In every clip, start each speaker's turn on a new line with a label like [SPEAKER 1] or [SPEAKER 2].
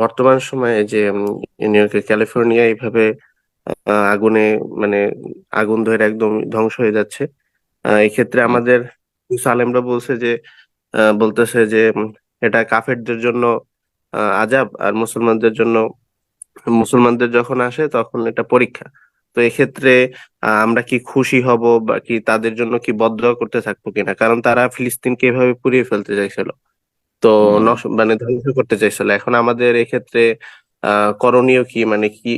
[SPEAKER 1] বর্তমান সময়ে যে উম, নিউ ইয়র্কের ক্যালিফোর্নিয়া এইভাবে আগুনে মানে আগুন ধরে একদম ধ্বংস হয়ে যাচ্ছে। এক্ষেত্রে আমাদের সালেমরা বলছে যে বলতেছে যে এটা কাফেরদের জন্য আজাব আর মুসলমানদের জন্য মুসলমানদের যখন আসে তখন এটা পরীক্ষা। তো এক্ষেত্রে আমরা কি খুশি হব বা কি তাদের জন্য কি বদদোয়া করতে থাকব কিনা? কারণ তারা ফিলিস্তিনকে এভাবে পুড়িয়ে ফেলতে চাইছিল। তো। মানে ধ্বংস করতে চাইছিল। এখন আমাদের এক্ষেত্রে করণীয় কি? মানে কি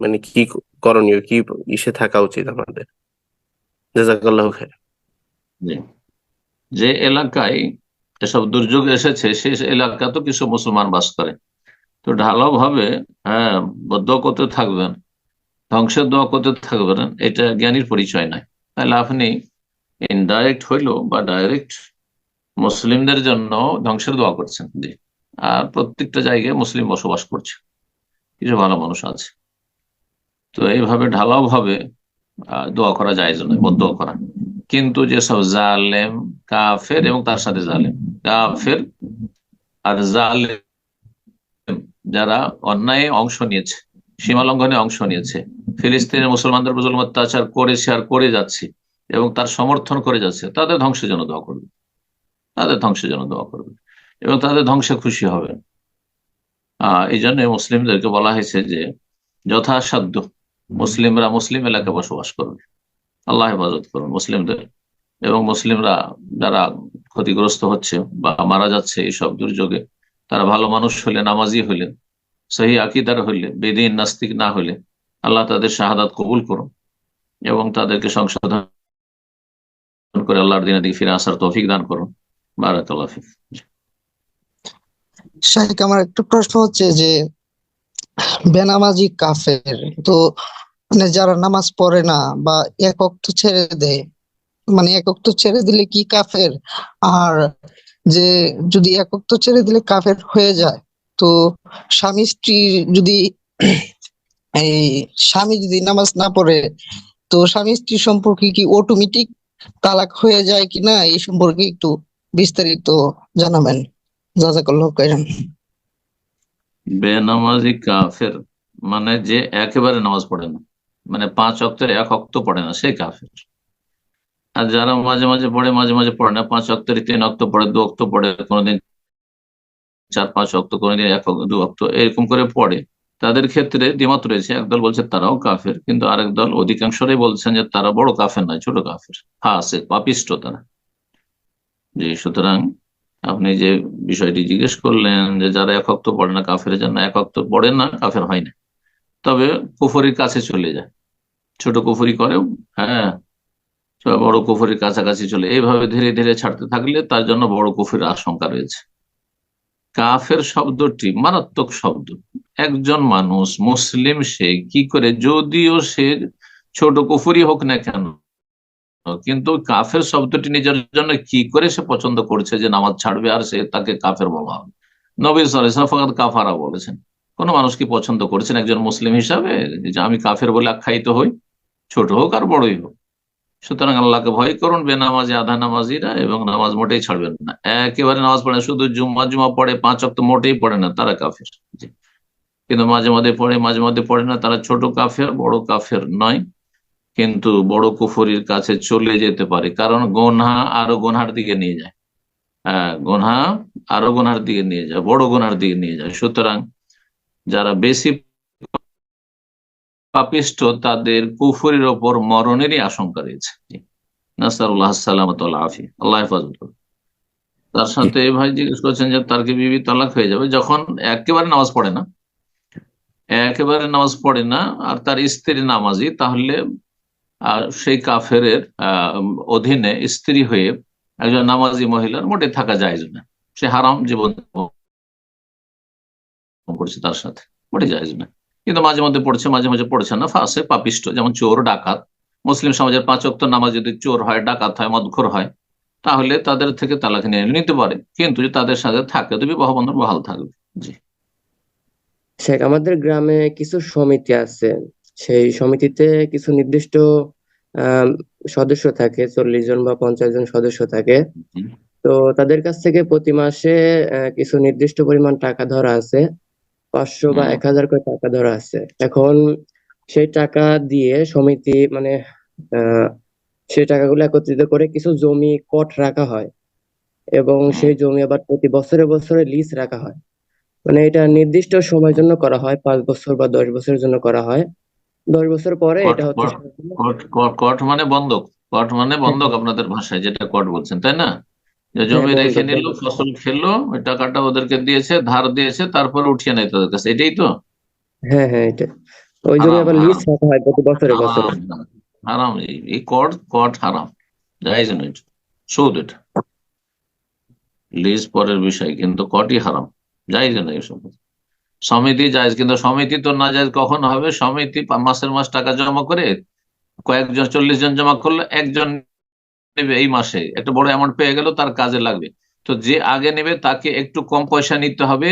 [SPEAKER 1] মানে কি করণীয়? কি ইসে থাকা উচিত আমাদের? জাজাকাল্লাহ
[SPEAKER 2] যে এলাকায় এসব দুর্যোগ এসেছে সেই এলাকা তো কিছু মুসলমান বাস করে। তো ঢালাও ভাবে হ্যাঁ দোয়া করতে থাকবেন। ধ্বংসের দোয়া করতে থাকবেন। এটা জ্ঞানীর পরিচয় নাই তাহলে আপনি ইনডাইরেক্ট হইল বা ডাইরেক্ট মুসলিমদের জন্য ধ্বংসের দোয়া করছেন জি আর প্রত্যেকটা জায়গায় মুসলিম বসবাস করছে। কিছু ভালো মানুষ আছে। তো এইভাবে ঢালাও ভাবে দোয়া করা যায় জন্য বদোয়া করা। কিন্তু যেসব জালেম, কাফের এবং তার সাথে জালেম, কাফের আর জালেম যারা অন্যায় অংশ নিয়েছে, সীমা লঙ্ঘনে অংশ নিয়েছে, ফিলিস্তিনের মুসলমানদের জুলুম, অত্যাচার করেছে আর করে যাচ্ছে এবং তার সমর্থন করে যাচ্ছে, তাদের ধ্বংসের জন্য দোয়া করবে। তাদের ধ্বংসের জন্য দোয়া করবে এবং তাদের ধ্বংসে খুশি হবে আহ এই জন্য মুসলিমদেরকে বলা হয়েছে যে যথাসাধ্য মুসলিমরা মুসলিম এলাকায় বসবাস করবে। আল্লাহ হেফাজত করুন মুসলিমদের এবং মুসলিমরা যারা ক্ষতিগ্রস্ত হচ্ছে বা মারা যাচ্ছে এইসব দুর্যোগে, তারা ভালো মানুষ হলে নামাজি হইলে, সহি আকিদার হইলে, বেদিন, নাস্তিক না হইলে আল্লাহ তাদের শাহাদাত কবুল করুন এবং তাদেরকে সংশোধন করে আল্লাহর দিনের দিকে ফিরে আসার তৌফিক দান করুন। বারাকাল্লাহ
[SPEAKER 3] শাহিক আমার একটা প্রশ্ন হচ্ছে যে, বেনামাজি কাফের তো মানে যারা নামাজ পড়ে না বা এক ওয়াক্ত ছেড়ে দেয় মানে এক ওয়াক্ত ছেড়ে দিলে কি কাফের? আর যে যদি এক ওয়াক্ত ছেড়ে দিলে কাফের হয়ে যায়, তো স্বামী স্ত্রী যদি, এই স্বামী যদি নামাজ না পড়ে, তো স্বামী স্ত্রী সম্পর্কে কি অটোমেটিক তালাক হয়ে যায় কিনা? এই সম্পর্কে একটু বিস্তারিত জানাবেন।
[SPEAKER 2] বেনামাজি কাফের মানে যে একেবারে নামাজ পড়ে না মানে পাঁচ অক্টের এক অক্ত পড়ে না সে কাফের। আর যারা মাঝে মাঝে পড়ে, মাঝে মাঝে পড়ে না, পাঁচ অক্টের তিন অক্ত পড়ে, দু অক্ত পড়ে, কোনোদিন চার, পাঁচ অক্ত কোনোদিন এক দু অক্ত এরকম করে পড়ে। তাদের ক্ষেত্রে দ্বিমত রয়েছে, একদল বলছে তারাও কাফের, কিন্তু আরেক দল অধিকাংশরাই বলছেন যে তারা বড় কাফের নয়, ছোট কাফের ফাঁসে পাপিষ্ট তারা। জি সুতরাং আপনি যে বিষয়টি জিজ্ঞেস করলেন যে যারা এক অক্ত পড়ে না, কাফের জন্য এক অক্ত পড়ে না, কাফের হয় না। তবে কুফরির কাছে চলে যায়। ছোট কুফরি করেও হ্যাঁ বড় কুফরির কাছাকাছি চলে এইভাবে ধীরে ধীরে ছাড়তে থাকলে তার জন্য বড় কুফরির আশঙ্কা রয়েছে। কাফের শব্দটি মারাত্মক শব্দ। একজন মানুষ মুসলিম সে কি করে, যদিও সে ছোট কুফুরি হোক না কেন কিন্তু কাফের শব্দটি নিজের জন্য কি করে সে পছন্দ করছে যে নামাজ ছাড়বে আর সে তাকে কাফের বলা হবে? নবী সালাম ফকাত কাফারা বলেছেন। কোন মানুষ কি পছন্দ করছেন একজন মুসলিম হিসাবে? যে আমি কাফের বলে আখ্যায়িত হই, ছোট হোক আর বড়ই হোক। সুতরাং আল্লাহকে ভয় করুন, বেনামাজি, আধা নামাজিরা, এবং নামাজ মোটেই ছাড়বেন না। একেবারে নামাজ পড়ে শুধু জুম্মা জুম্মা পড়ে, পাঁচ অক্ত মোটেই পড়ে না, তারা কাফের। কিন্তু মাঝে মাঝে পড়ে, মাঝে মাঝে পড়ে না, তারা ছোট কাফের, বড় কাফের নয়। কিন্তু বড় কুফরির কাছে চলে যেতে পারে। কারণ গোনা আরও গোনার দিকে নিয়ে যায়। হ্যাঁ গোনা আরও গোনার দিকে নিয়ে যায়, বড় গোনার দিকে নিয়ে যায়। সুতরাং যারা বেশি পাপিষ্ট, তাদের কুফরির ওপর মরণেরই আশঙ্কা রয়েছে। নাসারুল্লাহ সালামত আফি আল্লাহ হেফাজত। তার সাথে ভাই জিজ্ঞেস করছেন যে, তার কি বিবি তালাক হয়ে যাবে? যখন একেবারে নামাজ পড়ে না, একেবারে নামাজ পড়ে না, আর তার স্ত্রী নামাজি তাহলে সেই কাফের অধীনে স্ত্রী হয়ে একজন নামাজি মহিলার মোটে থাকা যায় না। সে হারাম জীবন করছে তার সাথে, মোটে যায় না। কিন্তু মাঝে মধ্যে পড়ছে, মাঝে মাঝে পড়ছে না, ফাঁসে, পাপিষ্ট, যেমন চোর, ডাকাত। মুসলিম সমাজের পাঁচ অক্ত নামাজ যদি চোর হয়, ডাকাত হয়, মদখোর হয়, তাহলে তাদের থেকে তালাক নিয়ে নিতে পারে। কিন্তু তাদের সাথে থাকে, তো বিবাহ বন্ধন বহাল থাকবে। জি।
[SPEAKER 4] আমাদের গ্রামে কিছু সমিতি আছে সেই সমিতিতে কিছু নির্দিষ্ট আহ সদস্য থাকে চল্লিশ জন বা পঞ্চাশ জন সদস্য থাকে। তো তাদের কাছ থেকে প্রতি মাসে কিছু নির্দিষ্ট পরিমাণ টাকা ধরা আছে। পাঁচশো বা এক হাজার করে টাকা ধরা আছে। এখন সেই টাকা দিয়ে সমিতি মানে আহ সেই টাকাগুলো একত্রিত করে কিছু জমি কট রাখা হয়। এবং সেই জমি আবার প্রতি বছরে বছরে লিজ রাখা হয়। মানে এটা নির্দিষ্ট সময়ের জন্য করা হয় পাঁচ বছর বা দশ বছরের জন্য করা হয়। দশ বছর পরে এটা হচ্ছে
[SPEAKER 2] কট মানে বন্ধক। কট মানে বন্ধক আপনাদের ভাষায় যেটা কট বলছেন তাই না? জমি রেখে নিল ফসল খেলো ওই টাকাটা ওদেরকে দিয়েছে ধার দিয়েছে তারপরে উঠিয়ে নেয় তাদের কাছে এটাই তো?
[SPEAKER 4] হ্যাঁ হ্যাঁ এটা। ওই
[SPEAKER 2] হারাম,
[SPEAKER 4] আবার লিজ
[SPEAKER 2] হারাম।
[SPEAKER 4] রাখা হয় প্রতি বছরে বছরে।
[SPEAKER 2] হারাম এই- এই কট কট হারাম। জায়েজ নয় সুদ এটা। লিজ পরের বিষয় কিন্তু কটই হারাম। জায়েজ নয় এসব সমিতি জায়েজ, কিন্তু সমিতি তো না জায়েজ কখন হবে? সমিতি মাসের মাস টাকা জমা করে কয়েকজন, চল্লিশ জন জমা করল একজন নেবে এই মাসে। একটা বড় অ্যামাউন্ট পেয়ে গেল তার কাজে লাগবে। তো যে আগে নেবে তাকে একটু কম পয়সা নিতে হবে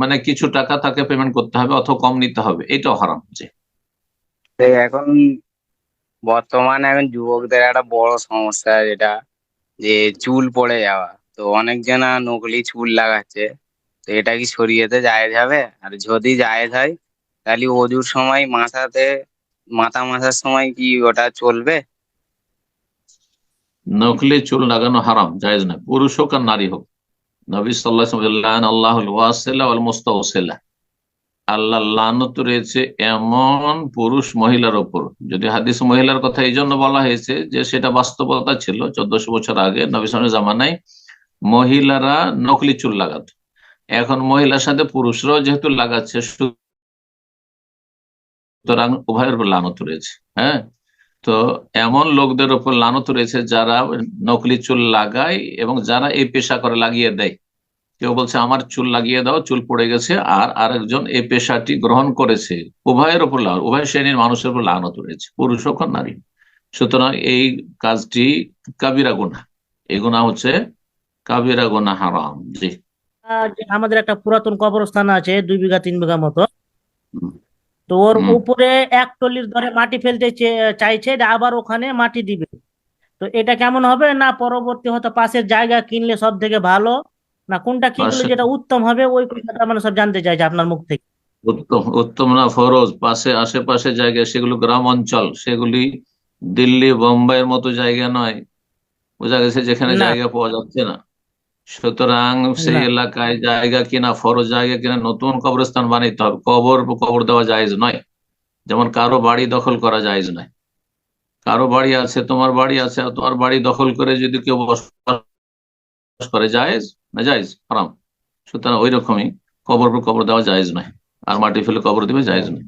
[SPEAKER 2] মানে কিছু টাকা তাকে পেমেন্ট করতে হবে অথবা কম নিতে হবে। এটাও হারাম যে।
[SPEAKER 5] এখন বর্তমানে এখন যুবকদের একটা বড় সমস্যা যেটা, যে চুল পড়ে যাওয়া। তো অনেকজনা নকলি চুল লাগাচ্ছে। এটা কি শরীয়তে জায়েজ হবে? আর যদি জায়েজ হয়, তাহলে অজুর সময় মাথাতে, মাথা মাথার সময় কি ওটা চলবে?
[SPEAKER 2] নকলি চুল লাগানো হারাম, জায়েজ না পুরুষ হোক আর নারী হোক। নবী সাল্লাহ আল্লাহ মুস্তাওসিলা। আল্লাহ লানত রয়েছে এমন পুরুষ মহিলার ওপর। যদি হাদিস মহিলার কথা এই জন্য বলা হয়েছে যে সেটা বাস্তবতা ছিল, চোদ্দশো বছর আগে নবী সালের জামানায় মহিলারা নকলি চুল লাগাত। এখন মহিলার সাথে পুরুষরাও যেহেতু লাগাচ্ছে, সুতরাং উভয়ের উপর লানত রয়েছে হ্যাঁ? তো এমন লোকদের উপর লানত রয়েছে যারা নকলি চুল লাগায় এবং যারা এই পেশা করে লাগিয়ে দেয়। কেউ বলছে, আমার চুল লাগিয়ে দাও, চুল পড়ে গেছে। আর আরেকজন এই পেশাটি গ্রহণ করেছে। উভয়ের উপর লাগানো উভয় শ্রেণির মানুষের উপর লাগানো রয়েছে, পুরুষ হোক নারী। সুতরাং এই কাজটি কাবিরা গুণা এই গুণা হচ্ছে কাবিরা গুণা হারাম, জি।
[SPEAKER 6] আমাদের একটা পুরাতন কবরস্থান আছে দুই বিঘা তিন বিঘা মতো। তো ওর উপরে এক টলির ধরে মাটি ফেলতে চাইছে আবার ওখানে মাটি দিবে। তো এটা কেমন হবে? না পরবর্তী হয়তো পাশের জায়গা কিনলে সব থেকে ভালো। না কোনটা কিনলে যেটা উত্তম হবে ওই কথাটা মানে সব জানতে চাইছে আপনার মুখ থেকে।
[SPEAKER 2] উত্তম উত্তম না ফরজ। পাশে আশেপাশে জায়গা সেগুলো গ্রাম অঞ্চল। সেগুলি দিল্লি বোম্বাইয়ের মতো জায়গা নয়। বোঝা গেছে যেখানে জায়গা পাওয়া যাচ্ছে না। সুতরাং সেই এলাকায় জায়গা কিনা ফরজ জায়গা কিনা নতুন কবরস্থান বানাইতে হবে। কবর কবর দেওয়া জায়েজ নয়। যেমন কারও বাড়ি দখল করা জায়েজ নয়। কারও বাড়ি আছে তোমার বাড়ি আছে আর তোমার বাড়ি দখল করে যদি কেউ বসবাস করে জায়েজ? না জায়েজ? হারাম। সুতরাং ওই রকমই কবর কবর দেওয়া জায়েজ নয়। আর মাটি ফেলে কবর দিবে জায়েজ নয়।